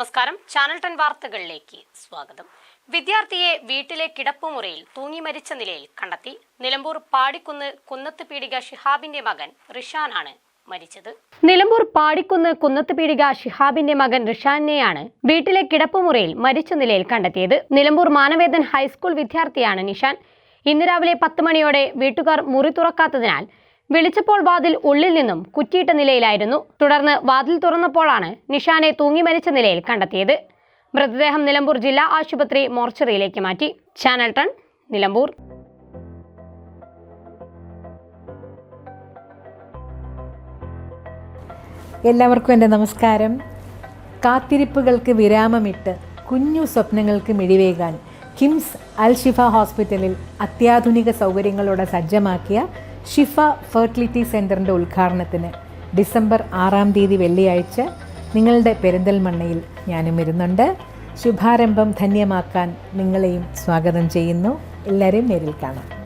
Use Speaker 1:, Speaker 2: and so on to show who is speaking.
Speaker 1: നമസ്കാരം. Channel ten വാർത്തകളിലേക്ക് സ്വാഗതം. വിദ്യാർത്ഥിയെ വീട്ടിലെ കിടപ്പുമുറിയിൽ തൂങ്ങി മരിച്ച നിലയിൽ കണ്ടെത്തി. നിലമ്പൂർ പാടിക്കുന്ന് കുന്നത്ത് പീടിക ഷിഹാബിന്റെ മകൻ റിഷാനാണ് മരിച്ചത്. നിലമ്പൂർ പാടിക്കുന്ന് കുന്നത്ത് പീടിക ഷിഹാബിന്റെ മകൻ റിഷാനെയാണ് വീട്ടിലെ കിടപ്പുമുറിയിൽ മരിച്ച നിലയിൽ കണ്ടെത്തിയത്. നിലമ്പൂർ മാനവേദൻ ഹൈസ്കൂൾ വിദ്യാർത്ഥിയാണ് നിഷാൻ. ഇന്ന് രാവിലെ പത്ത് മണിയോടെ വീട്ടുകാർ മുറി തുറക്കാത്തതിനാൽ വിളിച്ചപ്പോൾ വാതിൽ ഉള്ളിൽ നിന്നും കുറ്റിയിട്ട നിലയിലായിരുന്നു. തുടർന്ന് വാതിൽ തുറന്നപ്പോഴാണ് നിഷാനെ തൂങ്ങി മരിച്ച നിലയിൽ കണ്ടെത്തിയത്. മൃതദേഹം നിലമ്പൂർ ജില്ലാ ആശുപത്രി മോർച്ചറിയിലേക്ക് മാറ്റി. ചാനൽ ടൺ നിലമ്പൂർ.
Speaker 2: എല്ലാവർക്കും എന്റെ നമസ്കാരം. കാത്തിരിപ്പുകൾക്ക് വിരാമമിട്ട് കുഞ്ഞു സ്വപ്നങ്ങൾക്ക് മിഴിവേകാൻ കിംസ് അൽ ഷിഫ ഹോസ്പിറ്റലിൽ അത്യാധുനിക സൗകര്യങ്ങളോടെ സജ്ജമാക്കിയ ഷിഫ ഫെർട്ടിലിറ്റി സെന്ററിന്റെ ഉദ്ഘാടനത്തിന് ഡിസംബർ ആറാം തീയതി വെള്ളിയാഴ്ച നിങ്ങളുടെ പെരിന്തൽമണ്ണയിൽ ഞാനും വരുന്നുണ്ട് ശുഭാരംഭം ധന്യമാക്കാൻ നിങ്ങളെയും സ്വാഗതം ചെയ്യുന്നു. എല്ലാവരെയും നേരിൽ കാണാം.